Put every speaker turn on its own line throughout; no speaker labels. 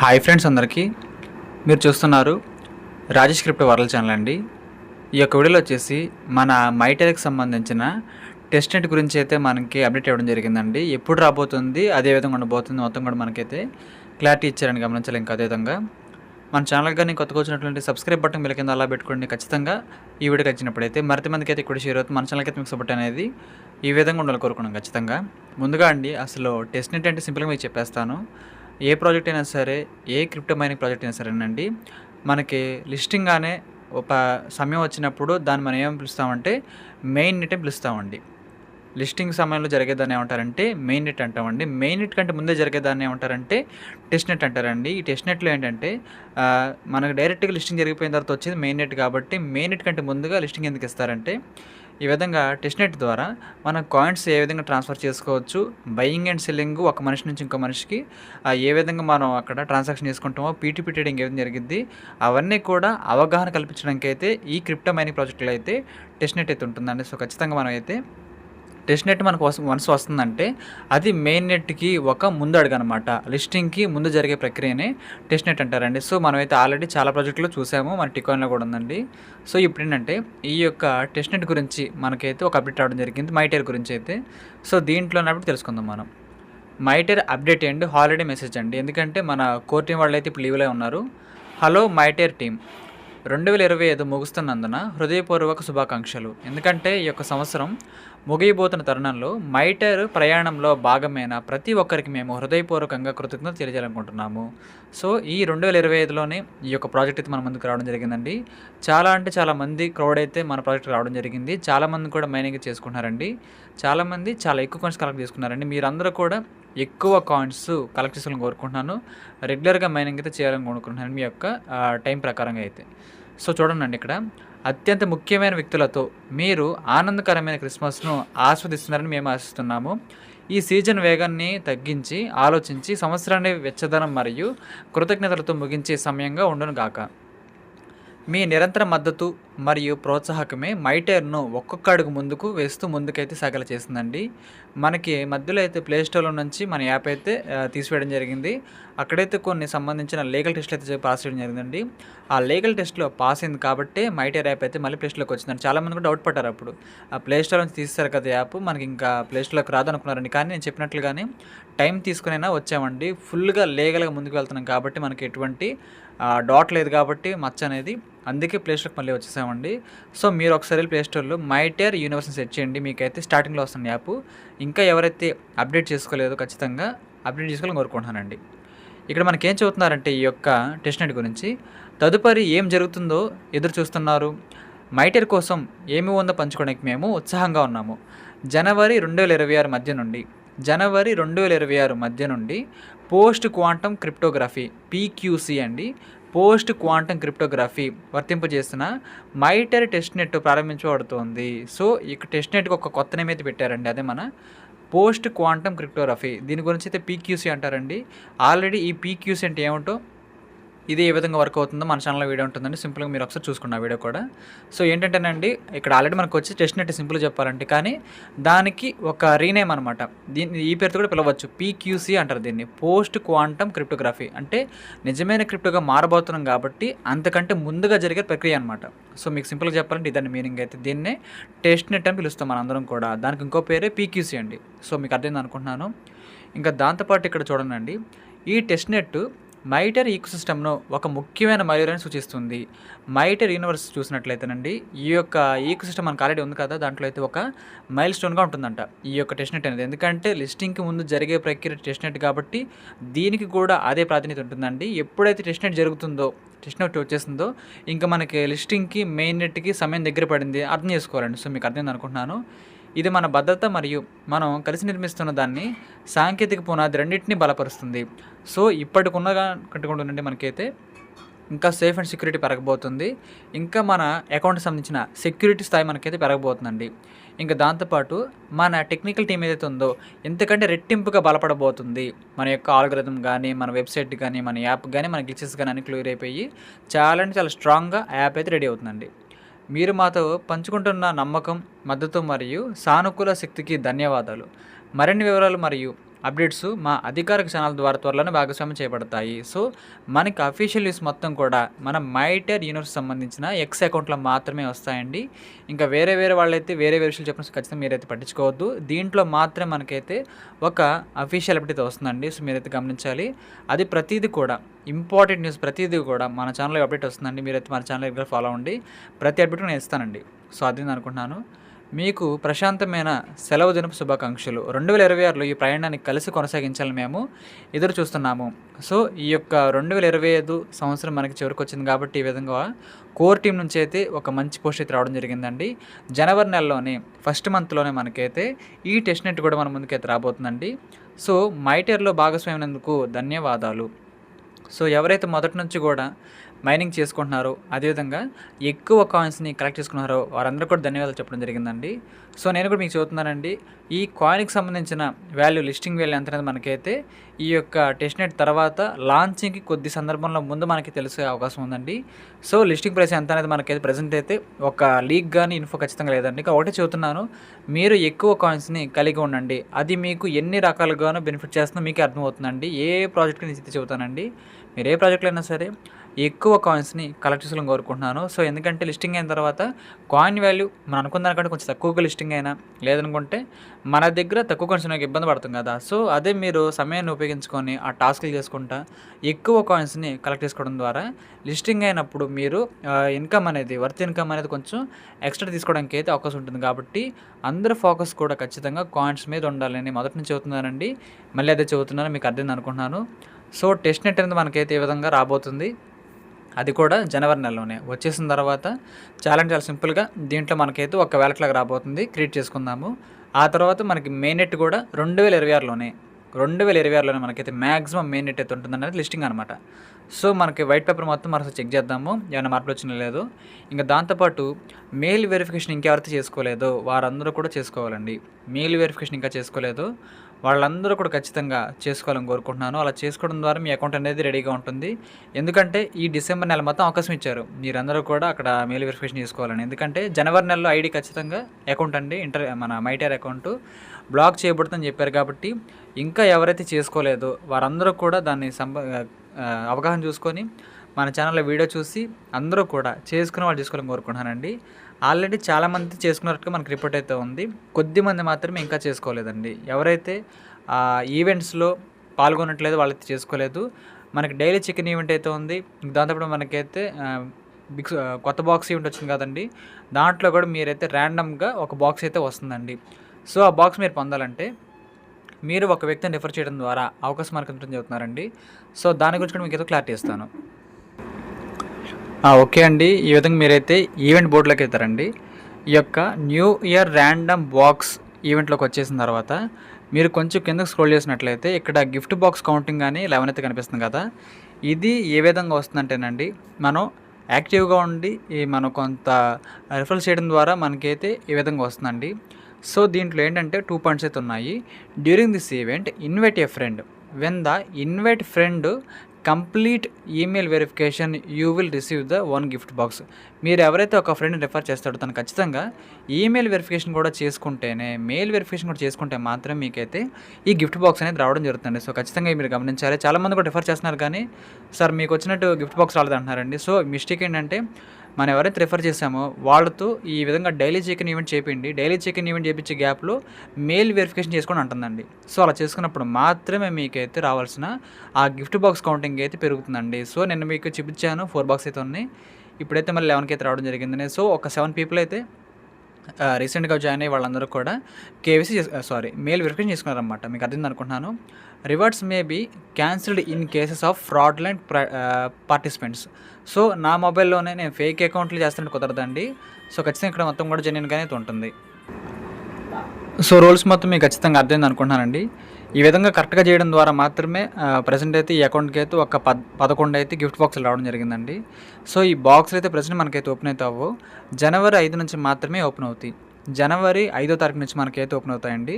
Hi friends అందరికీ. మీరు చూస్తున్నారు రాజేష్ క్రిప్ట్ వరల్డ్ ఛానల్ అండి. ఈ యొక్క వీడియోలో వచ్చేసి మన మైటెల్కి సంబంధించిన టెస్ట్ నెట్ గురించి అయితే మనకి అప్డేట్ ఇవ్వడం జరిగిందండి. ఎప్పుడు రాబోతుంది అదే విధంగా ఉండబోతుంది మొత్తం కూడా మనకైతే క్లారిటీ ఇచ్చారని గమనించాలి ఇంకా అదేవిధంగా మన ఛానల్ కానీ కొత్తగా వచ్చినటువంటి సబ్స్క్రైబ్ బటన్ మీద కింద అలా పెట్టుకోండి. ఖచ్చితంగా ఈ వీడియోకి వచ్చినప్పుడైతే మరింత మందికి అయితే ఇక్కడ షేర్ అవుతుంది మన ఛానల్కి అయితే మీకు సపోర్ట్ అనేది ఈ విధంగా ఉండాలి కోరుకున్నాం ఖచ్చితంగా. ముందుగా అండి అసలు టెస్ట్ నెట్ అంటే సింపుల్గా మీకు చెప్పేస్తాను. ఏ ప్రాజెక్ట్ అయినా సరే ఏ క్రిప్టో మైనింగ్ ప్రాజెక్ట్ అయినా సరేనండి మనకి లిస్టింగ్గానే ఒక సమయం వచ్చినప్పుడు దాన్ని మనం ఏం పిలుస్తామంటే మెయిన్ నెట్ అని పిలుస్తామండి. లిస్టింగ్ సమయంలో జరిగేదాన్ని ఏమంటారంటే మెయిన్ నెట్ అంటామండి. మెయిన్ నెట్ కంటే ముందే జరిగేదాన్ని ఏమంటారంటే టెస్ట్ నెట్ అంటారండి. ఈ టెస్ట్ నెట్లో ఏంటంటే మనకు డైరెక్ట్గా లిస్టింగ్ జరిగిపోయిన తర్వాత వచ్చేది మెయిన్ నెట్ కాబట్టి మెయిన్ నెట్ కంటే ముందుగా లిస్టింగ్ ఎందుకు ఇస్తారంటే ఈ విధంగా టెస్ట్నెట్ ద్వారా మన కాయిన్స్ ఏ విధంగా ట్రాన్స్ఫర్ చేసుకోవచ్చు బయింగ్ అండ్ సెల్లింగ్ ఒక మనిషి నుంచి ఇంకో మనిషికి ఏ విధంగా మనం అక్కడ ట్రాన్సాక్షన్ చేసుకుంటామో పీటీపీ ట్రేడింగ్ ఏ విధంగా అవన్నీ కూడా అవగాహన కల్పించడానికి అయితే ఈ క్రిప్టో మైనింగ్ ప్రాజెక్టులు అయితే టెస్ట్నెట్ అయితే ఉంటుందండి. సో ఖచ్చితంగా మనం అయితే టెస్ట్ నెట్ మనకు మనసు వస్తుందంటే అది మెయిన్ నెట్కి ఒక ముందు అడుగు అనమాట లిస్టింగ్కి ముందు జరిగే ప్రక్రియనే టెస్ట్ నెట్ అంటారండి. సో మనమైతే ఆల్రెడీ చాలా ప్రాజెక్టులో చూసాము. మన టికాన్లో కూడా ఉందండి. సో ఇప్పుడు ఏంటంటే ఈ యొక్క టెస్ట్ నెట్ గురించి మనకైతే ఒక అప్డేట్ రావడం జరిగింది. మైటేర్ గురించి అయితే. సో దీంట్లో అప్పుడు తెలుసుకుందాం మనం. మైటేర్ అప్డేట్ అండ్ హాలిడే మెసేజ్ అండి. ఎందుకంటే మన కోర్ టీం వాళ్ళు అయితే ఇప్పుడు లీవ్లో ఉన్నారు. హలో మైటేర్ టీమ్ రెండు వేల ఇరవై ఐదు ముగుస్తున్నందున హృదయపూర్వక శుభాకాంక్షలు. ఎందుకంటే ఈ యొక్క సంవత్సరం ముగియబోతున్న తరుణంలో మైటర్ ప్రయాణంలో భాగమైన ప్రతి ఒక్కరికి మేము హృదయపూర్వకంగా కృతజ్ఞత తెలియజేయాలనుకుంటున్నాము. సో ఈ రెండు వేల ఇరవై ఐదులోనే ఈ యొక్క ప్రాజెక్ట్ అయితే మన ముందుకు రావడం జరిగిందండి. చాలా అంటే చాలా మంది క్రౌడ్ అయితే మన ప్రాజెక్ట్ రావడం జరిగింది. చాలామంది కూడా మైనింగ్ చేసుకుంటున్నారండి. చాలామంది చాలా ఎక్కువ కాయిన్స్ కలెక్ట్ చేసుకున్నారండి. మీరందరూ కూడా ఎక్కువ కాయిన్స్ కలెక్ట్ చేసుకోవాలని కోరుకుంటున్నాను. రెగ్యులర్గా మైనింగ్ అయితే చేయాలని కోరుకుంటున్నాను మీ యొక్క టైం ప్రకారంగా అయితే. సో చూడండి ఇక్కడ. అత్యంత ముఖ్యమైన వ్యక్తులతో మీరు ఆనందకరమైన క్రిస్మస్ను ఆస్వాదిస్తున్నారని మేము ఆశిస్తున్నాము. ఈ సీజన్ వేగాన్ని తగ్గించి ఆలోచించి సంవత్సరాన్ని వెచ్చదనం మరియు కృతజ్ఞతలతో ముగించే సమయంగా ఉండను గాక. మీ నిరంతర మద్దతు మరియు ప్రోత్సాహకమే మైటేర్ను ఒక్కొక్క అడుగు ముందుకు వేస్తూ ముందుకైతే సాగల చేసిందండి మనకి మధ్యలో అయితే ప్లే స్టోర్లో నుంచి మన యాప్ అయితే తీసివేయడం జరిగింది. అక్కడైతే కొన్ని సంబంధించిన లీగల్ టెస్ట్లు అయితే పాస్ చేయడం జరిగిందండి. ఆ లీగల్ టెస్ట్లో పాస్ అయింది కాబట్టి మైటేర్ యాప్ అయితే మళ్ళీ ప్లే స్టోర్లోకి వచ్చిందండి. చాలామంది కూడా డౌట్ పడ్డారు అప్పుడు. ఆ ప్లే స్టోర్ నుంచి తీస్తారు కదా యాప్ మనకి ఇంకా ప్లే స్టోర్లోకి రాదనుకున్నారండి. కానీ నేను చెప్పినట్లుగానే టైం తీసుకునైనా వచ్చామండి. ఫుల్గా లీగల్గా ముందుకు వెళ్తున్నాం కాబట్టి మనకి ఎటువంటి డాట్ లేదు కాబట్టి మచ్చ అనేది అందుకే ప్లే స్టోర్కి మళ్ళీ వచ్చేసామండి. సో మీరు ఒకసారి ప్లే స్టోర్లో మైటేర్ యూనివర్స్ని సెట్ చేయండి. మీకైతే స్టార్టింగ్లో వస్తుంది యాప్. ఇంకా ఎవరైతే అప్డేట్ చేసుకోలేదో ఖచ్చితంగా అప్డేట్ చేసుకోవాలని కోరుకుంటున్నానండి. ఇక్కడ మనకి ఏం చెబుతున్నారంటే ఈ యొక్క టెస్ట్ నెట్ గురించి. తదుపరి ఏం జరుగుతుందో ఎదురు చూస్తున్నారు. మైటేర్ కోసం ఏమి ఉందో పంచుకోవడానికి మేము ఉత్సాహంగా ఉన్నాము. జనవరి రెండు వేల ఇరవై ఆరు మధ్య నుండి జనవరి రెండు వేల ఇరవై ఆరు మధ్య నుండి పోస్ట్ క్వాంటమ్ క్రిప్టోగ్రఫీ పీక్యూసీ అండి. పోస్ట్ క్వాంటమ్ క్రిప్టోగ్రఫీ వర్తింపజేస్తున్న మైటర్ టెస్ట్ నెట్ ప్రారంభించబడుతోంది. సో ఇక టెస్ట్ నెట్కి ఒక కొత్త నేమ్ అయితే పెట్టారండి. అదే మన పోస్ట్ క్వాంటమ్ క్రిప్టోగ్రఫీ. దీని గురించి అయితే పీక్యూసీ అంటారండి. ఆల్రెడీ ఈ పీక్యూసీ అంటే ఏమిటో ఇది ఏ విధంగా వర్క్ అవుతుందో మన ఛానల్లో వీడియో ఉంటుందండి. సింపుల్గా మీరు ఒకసారి చూసుకున్న వీడియో కూడా. సో ఏంటంటేనండి ఇక్కడ ఆల్రెడీ మనకు వచ్చి టెస్ట్ నెట్ సింపుల్ చెప్పాలంటే కానీ దానికి ఒక రీనేమ్ అనమాట దీన్ని ఈ పేరుతో కూడా పిలవచ్చు. పీక్యూసీ అంటారు దీన్ని. పోస్ట్ క్వాంటమ్ క్రిప్టోగ్రఫీ అంటే నిజమైన క్రిప్టోగా మారబోతున్నాం కాబట్టి అంతకంటే ముందుగా జరిగే ప్రక్రియ అనమాట సో మీకు సింపుల్గా చెప్పాలంటే ఇదాని మీనింగ్ అయితే దీన్నే టెస్ట్ నెట్ అని పిలుస్తాం మనందరం కూడా. దానికి ఇంకో పేరే పీక్యూసీ అండి. సో మీకు అర్థమైంది అనుకుంటున్నాను. ఇంకా దాంతోపాటు ఇక్కడ చూడండి. ఈ టెస్ట్ నెట్ మైటర్ ఈకో సిస్టమ్ను ఒక ముఖ్యమైన మైలురాయిని సూచిస్తుంది. మైటర్ యూనివర్స్ చూసినట్లయితేనండి ఈ యొక్క ఈకోసిస్టమ్ మనకు ఆల్రెడీ ఉంది కదా దాంట్లో అయితే ఒక మైల్ స్టోన్గా ఉంటుందంట. ఈ యొక్క టెస్ట్నెట్ అనేది. ఎందుకంటే లిస్టింగ్కి ముందు జరిగే ప్రక్రియ టెస్ట్నెట్ కాబట్టి దీనికి కూడా అదే ప్రాధాన్యత ఉంటుందండి. ఎప్పుడైతే టెస్ట్నెట్ జరుగుతుందో టెస్ట్నెట్ వచ్చేసిందో ఇంకా మనకి లిస్టింగ్కి మెయిన్ నెట్కి సమయం దగ్గర పడింది అర్థం చేసుకోవాలండి. సో మీకు అర్థం అనుకుంటున్నాను. ఇది మన భద్రత మరియు మనం కలిసి నిర్మిస్తున్న దాన్ని సాంకేతిక పునాది రెండింటిని బలపరుస్తుంది. సో ఇప్పటికున్నగా కట్టుకుంటుందండి మనకైతే ఇంకా సేఫ్ అండ్ సెక్యూరిటీ పెరగబోతుంది. ఇంకా మన అకౌంట్కి సంబంధించిన సెక్యూరిటీ స్థాయి మనకైతే పెరగబోతుందండి. ఇంకా దాంతోపాటు మన టెక్నికల్ టీం ఏదైతే ఉందో ఎంతకంటే రెట్టింపుగా బలపడబోతుంది. మన యొక్క ఆల్గ్రదం కానీ మన వెబ్సైట్ కానీ మన యాప్ కానీ మన గ్లిచెస్ కానీ అన్ని క్లియర్ అయిపోయి చాలా అంటే చాలా స్ట్రాంగ్గా యాప్ అయితే రెడీ అవుతుందండి. మీరు మాతో పంచుకుంటున్న నమ్మకం మద్దతు మరియు సానుకూల శక్తికి ధన్యవాదాలు. మరిన్ని వివరాలు మరియు అప్డేట్స్ మా అధికారిక ఛానల్ ద్వారా త్వరలోనే భాగస్వామ్యం చేయబడతాయి. సో మనకి అఫీషియల్ న్యూస్ మొత్తం కూడా మన మైటర్ యూనివర్స్ సంబంధించిన ఎక్స్ అకౌంట్లో మాత్రమే వస్తాయండి. ఇంకా వేరే వేరే వాళ్ళైతే వేరే వేరే విషయాలు చెప్పిన ఖచ్చితంగా మీరైతే పట్టించుకోవద్దు. దీంట్లో మాత్రమే మనకైతే ఒక అఫీషియల్ అప్డేట్ వస్తుందండి. సో మీరైతే గమనించాలి. అది ప్రతిదీ కూడా ఇంపార్టెంట్ న్యూస్ ప్రతిదీ కూడా మన ఛానల్లో అప్డేట్ వస్తుందండి. మీరైతే మన ఛానల్ దగ్గర ఫాలో అవ్వండి. ప్రతి అప్డేట్ నేను ఇస్తానండి. సో అది నేను అనుకుంటున్నాను. మీకు ప్రశాంతమైన సెలవు దినపు శుభాకాంక్షలు. రెండు వేల ఇరవై ఆరులో ఈ ప్రయాణాన్ని కలిసి కొనసాగించాలని మేము ఎదురు చూస్తున్నాము. సో ఈ యొక్క రెండు వేల ఇరవై ఐదు సంవత్సరం మనకి చివరికి వచ్చింది కాబట్టి ఈ విధంగా కోర్ టీం నుంచి అయితే ఒక మంచి పోస్ట్ అయితే రావడం జరిగిందండి. జనవరి నెలలోనే ఫస్ట్ మంత్లోనే మనకైతే ఈ టెస్ట్ నెట్ కూడా మన ముందుకైతే రాబోతుందండి. సో మైటర్లో భాగస్వామినందుకు ధన్యవాదాలు. సో ఎవరైతే మొదటి నుంచి కూడా మైనింగ్ చేసుకుంటున్నారో. అదేవిధంగా ఎక్కువ కాయిన్స్ని కలెక్ట్ చేసుకున్నారో వారందరూ కూడా ధన్యవాదాలు చెప్పడం జరిగిందండి. సో నేను కూడా మీకు చెబుతున్నానండి ఈ కాయిన్కి సంబంధించిన వాల్యూ లిస్టింగ్ వాల్యూ ఎంత అనేది మనకైతే ఈ యొక్క టెస్ట్ నెట్ తర్వాత లాంచింగ్కి కొద్ది సందర్భంలో ముందు మనకి తెలిసే అవకాశం ఉందండి. సో లిస్టింగ్ ప్రైస్ ఎంత అనేది మనకైతే ప్రజెంట్ అయితే ఒక లీక్ కానీ ఇన్ఫో ఖచ్చితంగా లేదండి. ఇక ఒకటే చెబుతున్నాను మీరు ఎక్కువ కాయిన్స్ని కలిగి ఉండండి. అది మీకు ఎన్ని రకాలుగానో బెనిఫిట్ చేస్తుందో మీకే అర్థమవుతుందండి. ఏ ప్రాజెక్ట్ నేను చెబుతానండి. మీరు ఏ ప్రాజెక్ట్లో అయినా సరే ఎక్కువ కాయిన్స్ని కలెక్ట్ చేసుకోవాలని కోరుకుంటున్నాను. సో ఎందుకంటే లిస్టింగ్ అయిన తర్వాత కాయిన్ వాల్యూ మనం అనుకున్న దానికంటే కొంచెం తక్కువగా లిస్టింగ్ అయినా లేదనుకుంటే మన దగ్గర తక్కువ కాయిన్స్ నాకు ఇబ్బంది పడుతుంది కదా. సో అదే మీరు సమయాన్ని ఉపయోగించుకొని ఆ టాస్క్లు చేసుకుంటా ఎక్కువ కాయిన్స్ని కలెక్ట్ చేసుకోవడం ద్వారా లిస్టింగ్ అయినప్పుడు మీరు ఇన్కమ్ అనేది వర్త్ ఇన్కమ్ అనేది కొంచెం ఎక్స్ట్రా తీసుకోవడానికి అయితే అవకాశం ఉంటుంది. కాబట్టి అందరి ఫోకస్ కూడా ఖచ్చితంగా కాయిన్స్ మీద ఉండాలని మొదటి నుంచి చెబుతున్నానండి. మళ్ళీ అదే చెబుతున్నాను మీకు అర్థం అనుకుంటున్నాను. సో టెస్ట్ నెట్ అనేది మనకైతే ఈ విధంగా రాబోతుంది. అది కూడా జనవరి నెలలోనే. వచ్చేసిన తర్వాత చాలా చాలా సింపుల్గా దీంట్లో మనకైతే ఒక వ్యాలెట్ లాగా రాబోతుంది. క్రియేట్ చేసుకుందాము. ఆ తర్వాత మనకి మెయిన్ నెట్ కూడా రెండు వేల ఇరవై ఆరులోనే. రెండు వేల ఇరవై ఆరులోనే మనకైతే మ్యాక్సిమం మెయిన్ డేట్ అయితే ఉంటుంది అనేది లిస్టింగ్ అనమాట సో మనకి వైట్ పేపర్ మొత్తం మనం చెక్ చేద్దాము. ఏమైనా మార్పులు వచ్చినా లేదు. ఇంకా దాంతోపాటు మెయిల్ వెరిఫికేషన్ ఇంకెవరైతే చేసుకోలేదో వారందరూ కూడా చేసుకోవాలండి. మెయిల్ వెరిఫికేషన్ ఇంకా చేసుకోలేదు. వాళ్ళందరూ కూడా ఖచ్చితంగా చేసుకోవాలని కోరుకుంటున్నాను. అలా చేసుకోవడం ద్వారా మీ అకౌంట్ అనేది రెడీగా ఉంటుంది. ఎందుకంటే ఈ డిసెంబర్ నెల మొత్తం అవకాశం ఇచ్చారు. మీరందరూ కూడా అక్కడ మెయిల్ వెరిఫికేషన్ చేసుకోవాలని. ఎందుకంటే జనవరి నెలలో ఐడి ఖచ్చితంగా అకౌంట్ అండి. ఇంటర్ మన మైటర్ అకౌంట్. బ్లాక్ చేయబడుతుందని చెప్పారు కాబట్టి ఇంకా ఎవరైతే చేసుకోలేదో వారందరూ కూడా దాన్ని సంబ అవగాహన చూసుకొని మన ఛానల్లో వీడియో చూసి అందరూ కూడా చేసుకునే వాళ్ళు చేసుకోవాలని కోరుకుంటున్నానండి. ఆల్రెడీ చాలామంది చేసుకున్నట్టుగా మనకి రిపోర్ట్ అయితే ఉంది. కొద్దిమంది మాత్రమే ఇంకా చేసుకోలేదండి. ఎవరైతే ఈవెంట్స్లో పాల్గొనట్లేదు వాళ్ళైతే చేసుకోలేదు. మనకి డైలీ చికెన్ ఈవెంట్ అయితే ఉంది. దాంతోపాటు మనకైతే బిగ్ కొత్త బాక్స్ ఈవెంట్ వచ్చింది కదండి. దాంట్లో కూడా మీరైతే ర్యాండమ్గా ఒక బాక్స్ అయితే వస్తుందండి. సో ఆ బాక్స్ మీరు పొందాలంటే మీరు ఒక వ్యక్తిని రిఫర్ చేయడం ద్వారా అవకాశం మనకు ఉంటుందని చెబుతున్నారండి. సో దాని గురించి కూడా మీకు ఏదో క్లారిటీ ఇస్తాను. ఓకే అండి. ఈ విధంగా మీరైతే ఈవెంట్ బోర్డులోకి వెళ్తారండి. ఈ యొక్క న్యూ ఇయర్ ర్యాండమ్ బాక్స్ ఈవెంట్లోకి వచ్చేసిన తర్వాత మీరు కొంచెం కిందకు స్క్రోల్ చేసినట్లయితే ఇక్కడ గిఫ్ట్ బాక్స్ కౌంటింగ్ కానీ లెవెన్ అయితే కనిపిస్తుంది కదా. ఇది ఏ విధంగా వస్తుందంటేనండి మనం యాక్టివ్గా ఉండి మనం కొంత రిఫర్ చేయడం ద్వారా మనకైతే ఈ విధంగా వస్తుందండి. సో దీంట్లో ఏంటంటే టూ పాయింట్స్ అయితే ఉన్నాయి. During this event invite a friend when the invite friend complete email verification you will receive the one gift box మీరు ఎవరైతే ఒక ఫ్రెండ్ రిఫర్ చేస్తాడో తను ఖచ్చితంగా ఈమెయిల్ వెరిఫికేషన్ కూడా చేసుకుంటేనే మెయిల్ వెరిఫికేషన్ కూడా చేసుకుంటే మాత్రం మీకైతే ఈ గిఫ్ట్ బాక్స్ అనేది రావడం జరుగుతుంది సో ఖచ్చితంగా మీరు గమనించాలి. చాలామంది కూడా రిఫర్ చేస్తున్నారు కానీ సార్ మీకు వచ్చినట్టు గిఫ్ట్ బాక్స్ రాలేదు అంటున్నారండి సో మిస్టేక్ ఏంటంటే మనం ఎవరైతే రిఫర్ చేసామో వాళ్ళతో ఈ విధంగా డైలీ చికెన్ ఈవెంట్ చేపించండి డైలీ చెక్ ఈవెంట్ చేయించే గ్యాప్లో మెయిల్ వెరిఫికేషన్ చేసుకొని అంటుందండి. సో అలా చేసుకున్నప్పుడు మాత్రమే మీకైతే రావాల్సిన ఆ గిఫ్ట్ బాక్స్ కౌంటింగ్ అయితే పెరుగుతుందండి. సో నేను మీకు చూపించాను ఫోర్ బాక్స్ అయితే ఉన్నాయి. ఇప్పుడైతే మళ్ళీ లెవెన్కి అయితే రావడం జరిగిందని. సో ఒక సెవెన్ పీపుల్ అయితే రీసెంట్గా జాయిన్ అయ్యి వాళ్ళందరూ కూడా కేవీసీ సారీ మెయిల్ వెరిఫికేషన్ చేసుకున్నారనమాట మీకు అర్థం అనుకుంటున్నాను. Rewards may be cancelled in cases of fraudulent participants so నా మొబైల్లోనే నేను ఫేక్ అకౌంట్లు చేస్తుంటే కుదరదండి. సో ఖచ్చితంగా ఇక్కడ మొత్తం కూడా జెన్యున్గానే ఉంటుంది. సో రూల్స్ మొత్తం మీకు ఖచ్చితంగా అర్థమైంది అనుకుంటున్నానండి. ఈ విధంగా కరెక్ట్గా చేయడం ద్వారా మాత్రమే ప్రజెంట్ అయితే ఈ అకౌంట్కి అయితే ఒక పద్ పదకొండు అయితే గిఫ్ట్ బాక్సులు రావడం జరిగిందండి. సో ఈ బాక్స్లు అయితే ప్రజెంట్ మనకైతే ఓపెన్ అయితే అవ్వవు. జనవరి ఐదు నుంచి మాత్రమే ఓపెన్ అవుతాయి. జనవరి ఐదో తారీఖు నుంచి మనకైతే ఓపెన్ అవుతాయండి.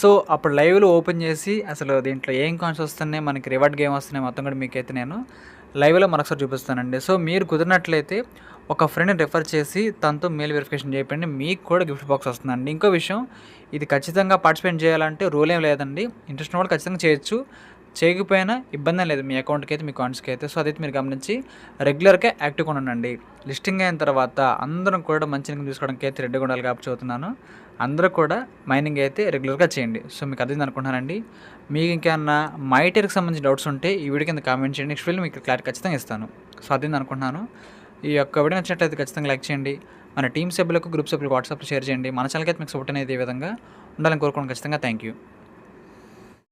సో అప్పుడు లైవ్లో ఓపెన్ చేసి అసలు దీంట్లో ఏం కాయిన్స్ వస్తున్నాయి మనకి రివార్డ్ గేమ్ వస్తున్నాయి మొత్తం కూడా మీకైతే నేను లైవ్లో మరొకసారి చూపిస్తానండి. సో మీరు కుదిరినట్లయితే ఒక ఫ్రెండ్ని రెఫర్ చేసి తనతో మెయిల్ వెరిఫికేషన్ చేయండి. మీకు కూడా గిఫ్ట్ బాక్స్ వస్తుందండి. ఇంకో విషయం ఇది ఖచ్చితంగా పార్టిసిపేట్ చేయాలంటే రూల్ ఏం లేదండి. ఇంట్రెస్ట్ ఉన్న వాళ్ళు ఖచ్చితంగా చేయొచ్చు. చేయకపోయినా ఇబ్బంది లేదు. మీ అకౌంట్కి అయితే మీ కాయిన్స్కి అయితే. సో అదైతే మీరు గమనించి రెగ్యులర్గా యాక్టివ్గా ఉండండి. లిస్టింగ్ అయిన తర్వాత అందరం కూడా మంచి ఇన్కమ్ తీసుకోవడానికి అయితే రెడ్డిగా ఉండాలి కాబట్టి చదువుతున్నాను అందరూ కూడా మైనింగ్ అయితే రెగ్యులర్గా చేయండి. సో మీకు అర్థం అనుకుంటున్నానండి. మీకు ఇంకేమన్నా మైటర్కి సంబంధించిన డౌట్స్ ఉంటే ఈ వీడియో కింద కామెంట్ చేయండి. నెక్స్ట్ వీడియో మీకు క్లారిటీ ఖచ్చితంగా ఇస్తాను. సో అర్థం అనుకుంటున్నాను. ఈ యొక్క వీడియో నచ్చినట్లయితే ఖచ్చితంగా లైక్ చేయండి. మన టీం సభ్యులకు గ్రూప్ సభ్యులకు వాట్సాప్లో షేర్ చేయండి. మన ఛానల్కి అయితే మీకు సపోర్ట్ అనేది ఈ విధంగా ఉండాలని కోరుకోవడం ఖచ్చితంగా థ్యాంక్ యూ